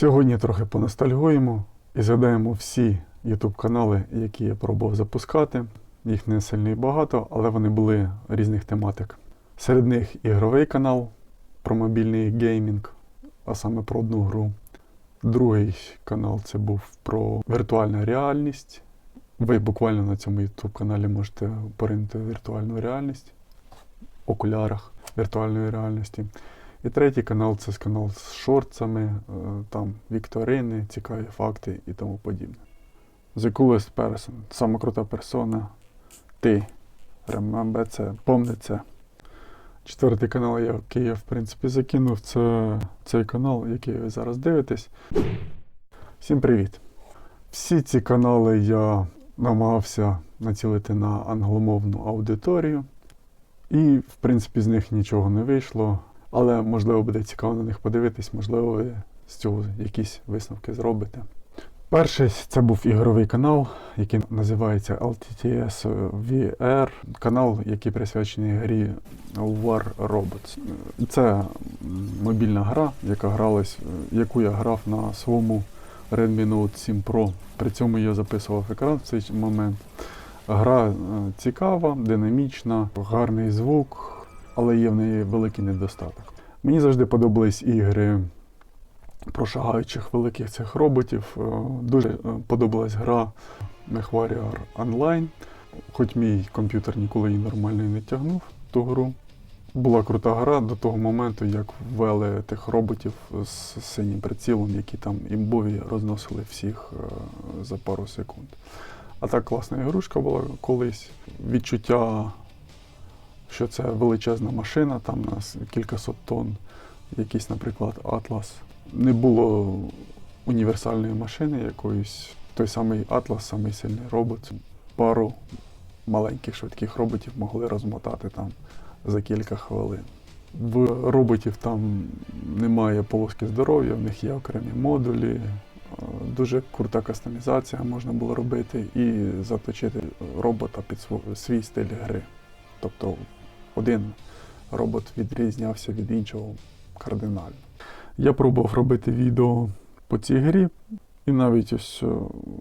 Сьогодні трохи поностальгуємо і згадаємо всі YouTube канали, які я пробував запускати. Їх не сильно і багато, але вони були різних тематик. Серед них ігровий канал про мобільний геймінг, а саме про одну гру. Другий канал це був про віртуальну реальність. Ви буквально на цьому YouTube каналі можете поринути віртуальну реальність в окулярах віртуальної реальності. І третій канал це канал з шортсами, е, там вікторини, цікаві факти і тому подібне. The coolest person, сама крута персона. Ти. Remember це, помни це. Четвертий канал, який я в принципі закинув, це цей канал, який ви зараз дивитесь. Всім привіт! Всі ці канали я намагався націлити на англомовну аудиторію. І, в принципі, з них нічого не вийшло. Але можливо буде цікаво на них подивитись, можливо, ви з цього якісь висновки зробите. Перший це був ігровий канал, який називається LTTS VR, канал, який присвячений грі War Robots. Це мобільна гра, яка гралась, е, яку я грав на своєму Redmi Note 7 Pro. При цьому я записував екран в цей момент. Гра е, цікава, динамічна, гарний звук, але є в неї великий недостаток. Мені завжди подобались ігри про шагаючих великих цих роботів. Е, Дуже е, подобалась гра MechWarrior Online. Хоч мій комп'ютер ніколи її нормально не тягнув ту гру. Була крута гра до того моменту, як ввели тих роботів з синім прицілом, які там імбові розносили всіх е, за пару секунд. А так класна ігрушка була колись. Відчуття, що це величезна машина, там на кількасот тонн, якийсь, наприклад, Атлас. Не було універсальної машини якоїсь. Той самий Атлас, самий сильний робот. Пару маленьких швидких роботів могли розмотати там за кілька хвилин. В роботів там немає полоски здоров'я, в них є окремі модулі. е, Дуже крута кастомізація можна було робити і заточити робота під свій стиль гри. Тобто один робот відрізнявся від іншого кардинально. Я пробував робити відео по цій грі, і навіть ось е,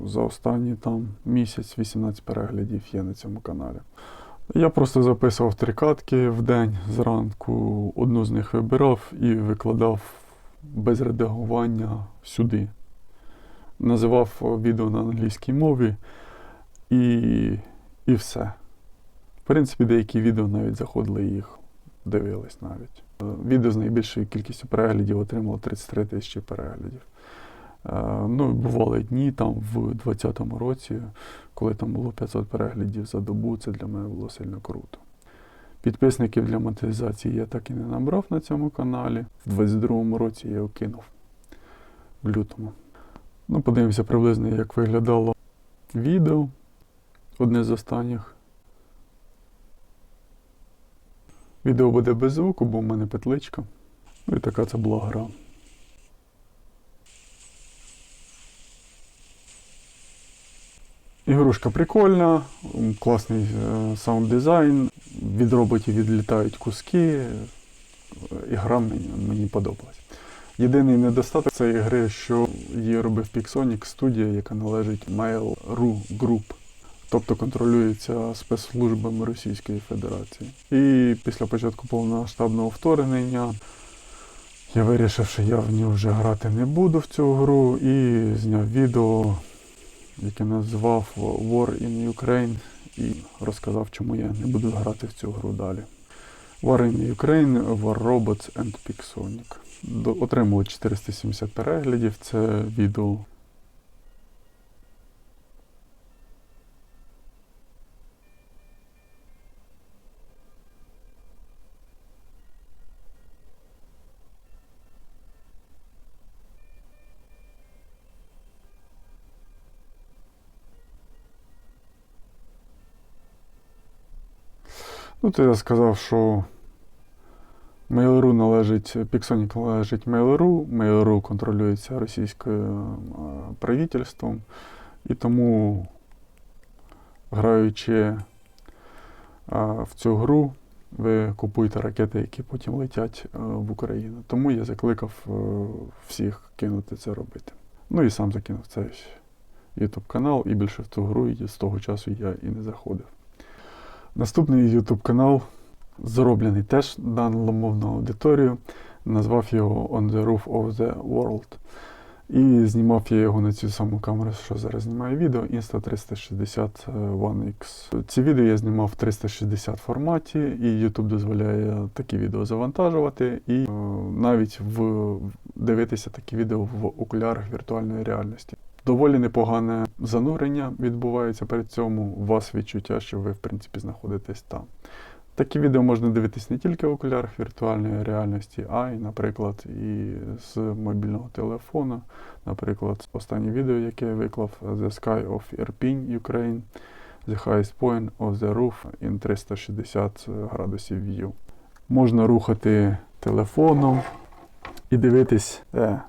за останній там місяць 18 переглядів є на цьому каналі. Я просто записував три катки в день зранку, одну з них вибирав і викладав без редагування сюди. Називав відео на англійській мові і, і все. Принципі, деякі відео навіть заходили їх дивились навіть. Е, Відео з найбільшою кількістю переглядів отримало 33 тисячі переглядів. Е, Ну, бували дні там в 2020 році, коли там було 500 переглядів за добу, це для мене було сильно круто. Підписників для монетизації я так і не набрав на цьому каналі. В 22-му році я його кинув в лютому. Ну, подивимося приблизно, як виглядало відео. Одне з останніх. Відео буде без звуку, бо в мене петличка. Ну і така це була гра. Ігрушка прикольна, класний е, саунд-дизайн, від роботів відлітають куски. е, Ігра мені, мені подобалась. Єдиний недостаток цієї гри, що її робив Pixonic студія, яка належить Mail.ru Group, тобто контролюється спецслужбами Російської Федерації. І після початку повномасштабного вторгнення я вирішив, що я в нього вже грати не буду в цю гру, і зняв відео, яке назвав War in Ukraine, і розказав, чому я не буду грати в цю гру далі. War in Ukraine, War Robots and Pixonic. Отримало 470 переглядів це відео. Ну, то я сказав, що Mail.ru належить, Pixonic належить Mail.ru, Mail.ru контролюється російським е, правительством, і тому, граючи е, в цю гру, ви купуєте ракети, які потім летять е, в Україну. Тому я закликав всіх кинути це робити. Ну і сам закинув цей YouTube канал, і більше в ту гру і з того часу я і не заходив. Наступний YouTube канал зроблений теж на англомовну аудиторію. Назвав його On the Roof of the World. І знімав я його на цю саму камеру, що зараз знімаю відео, Insta360 One X. Ці відео я знімав в 360 форматі, і YouTube дозволяє такі відео завантажувати і е, навіть в, дивитися такі відео в окулярах віртуальної реальності. Доволі непогане занурення відбувається при цьому. У вас відчуття, що ви в принципі знаходитесь там. Такі відео можна дивитись не тільки в окулярах віртуальної реальності, а й, наприклад, і з мобільного телефону. Наприклад, останнє відео, яке я виклав The Sky of Irpin, Ukraine, The Highest Point of the Roof in 360 градусів view. Можна рухати телефоном і дивитись, е,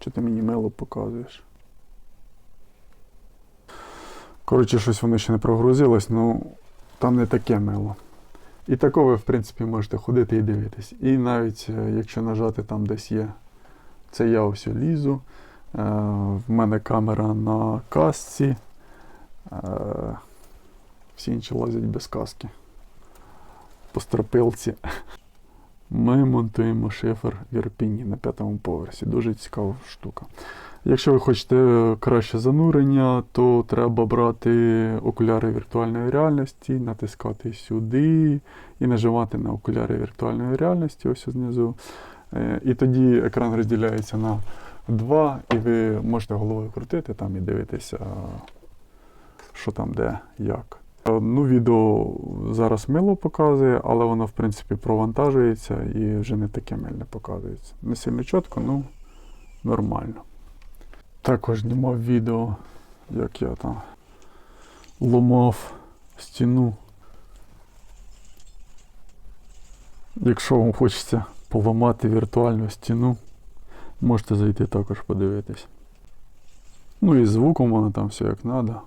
що ти мені мило показуєш. Коротше, щось воно ще не прогрузилось, ну там не таке мило. І тако ви, в принципі, можете ходити і дивитись. І навіть е, якщо нажати там десь є, це я ось лізу. Е, в мене камера на касці. Е, всі інші лазять без каски. По стропилці. Ми монтуємо шифер в Ірпіні на п'ятому поверсі. Дуже цікава штука. Якщо ви хочете краще занурення, то треба брати окуляри віртуальної реальності, натискати сюди і нажимати на окуляри віртуальної реальності, ось знизу. Е, І тоді екран розділяється на два, і ви можете головою крутити там і дивитися, що там, де, як. Е, Ну, відео зараз мило показує, але воно, в принципі, провантажується і вже не таке мильне показується. Не сильно чітко, ну нормально. Також знімав відео, як я там ломав стіну. Якщо вам хочеться поламати віртуальну стіну, можете зайти також подивитись. Ну і звуком воно там все як треба.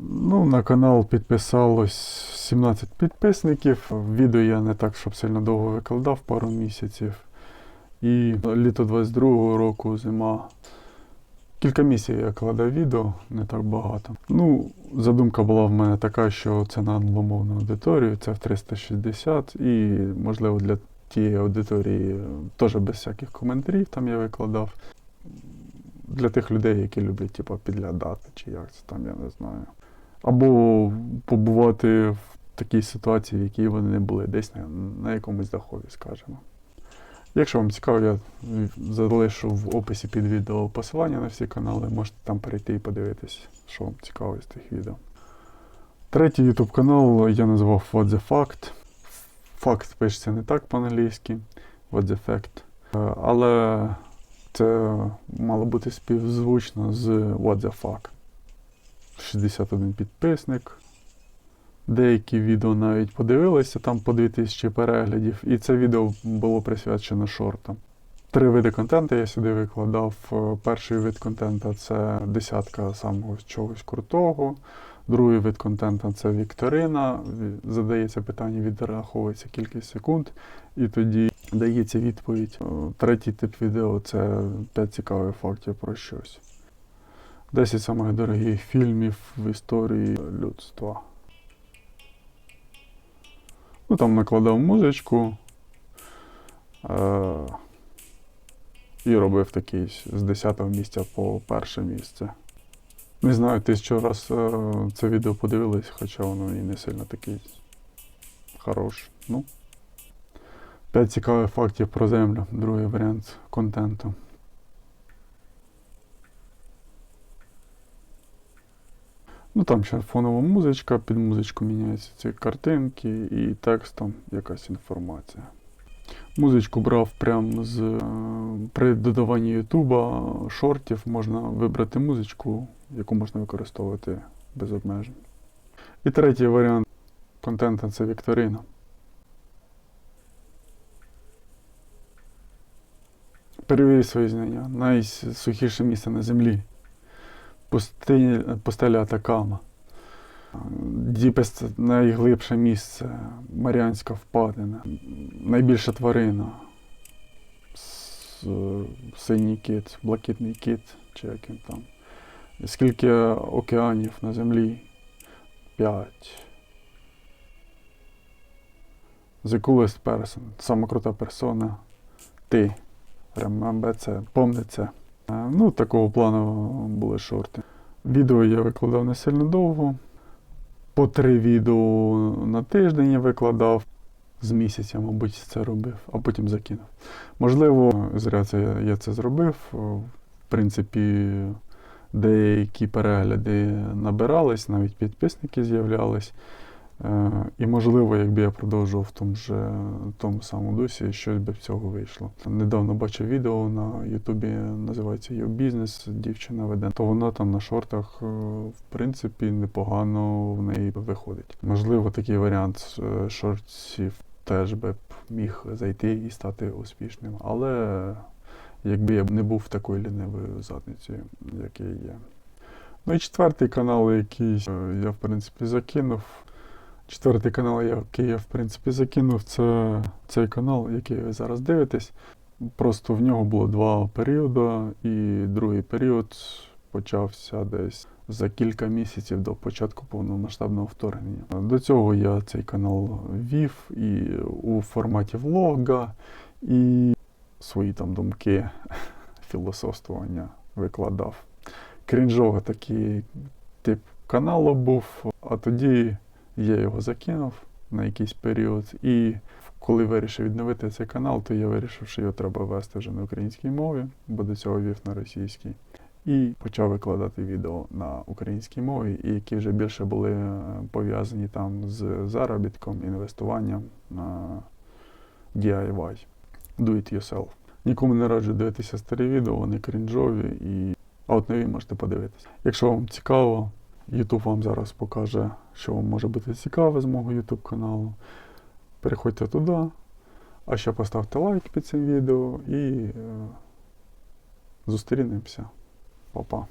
Ну, на канал підписалось 17 підписників. Відео я не так, щоб сильно довго викладав, пару місяців. І літо 22-го року, зима. Кілька місяців я кладав відео, не так багато. Ну, задумка була в мене така, що це на англомовну аудиторію, це в 360, і, можливо, для тієї аудиторії теж без всяких коментарів там я викладав. Для тих людей, які люблять типу, підглядати, чи як це там, я не знаю. Або побувати в такій ситуації, в якій вони не були, десь на, на якомусь дахові, скажімо. Якщо вам цікаво, я залишу в описі під відео посилання на всі канали, можете там перейти і подивитись, що вам цікаво з тих відео. Третій YouTube канал я назвав What the Fact. Факт пишеться не так по-англійськи, What the Fact. Е, Але це мало бути співзвучно з What the Fuck. 61 підписник. Деякі відео навіть подивилися, там по 2000 переглядів, і це відео було присвячено шортам. Три види контенту я сюди викладав. Е, Перший вид контенту це десятка самого чогось крутого. Другий вид контенту це вікторина. Задається питання, відраховується кількість секунд, і тоді дається відповідь. Е, Третій тип відео це 5 цікавих фактів про щось. 10 самих дорогих фільмів в історії людства. Ну, там накладав музичку. Е- і робив такий з 10 місця по перше місце. Не знаю, тисячу раз е, це відео подивились, хоча воно і не сильно такий хорош. Ну. 5 цікавих фактів про землю. Другий варіант контенту. Ну там ще фонова музичка, під музичку міняються ці картинки і текстом якась інформація. Музичку брав прямо з е, при додаванні Ютуба шортів можна вибрати музичку, яку можна використовувати без обмежень. І третій варіант контенту це вікторина. Перевірь свої знання. Найсухіше місце на землі. Пустеля Атакама. Діпест найглибше місце, Маріанська впадина, найбільша тварина. Синій кит, блакитний кит, чи як він там. Скільки океанів на землі? П'ять. The coolest person, сама крута персона. Ти. Remember це, помни це. Е, Ну, такого плану були шорти. Відео я викладав не сильно довго. По три відео на тиждень я викладав. З місяця, мабуть, це робив, а потім закинув. Можливо, зря це я- я це зробив. В принципі, деякі перегляди набирались, навіть підписники з'являлись. Е, І можливо, якби я продовжував в тому ж тому самому дусі, щось би в цього вийшло. Недавно бачив відео на Ютубі, називається Його бізнес, дівчина веде. То вона там на шортах, е, в принципі, непогано в неї виходить. Можливо, такий варіант е, шортів теж би міг зайти і стати успішним. Але якби я не був такою лінивою задницею, як я є. Ну і четвертий канал, який я в принципі закинув. Четвертий канал, який я в принципі закинув, це цей канал, який ви зараз дивитесь. Просто в нього було два періоди, і другий період почався десь за кілька місяців до початку повномасштабного вторгнення. До цього я цей канал вів і у форматі влога, і свої там думки, філософствування викладав. Крінжовий такий тип каналу був, а тоді я його закинув на якийсь період. І коли вирішив відновити цей канал, то я вирішив, що його треба вести вже на українській мові, бо до цього вів на російській. І почав викладати відео на українській мові, і які вже більше були е, пов'язані там з заробітком, інвестуванням DIY. Do it yourself. Нікому не раджу дивитися старі відео, вони крінжові, і... а от нові можете подивитися. Якщо вам цікаво, YouTube вам зараз покаже, що вам може бути цікаве з мого YouTube каналу. Переходьте туди, а ще поставте лайк під цим відео і е, зустрінемося. Па-па.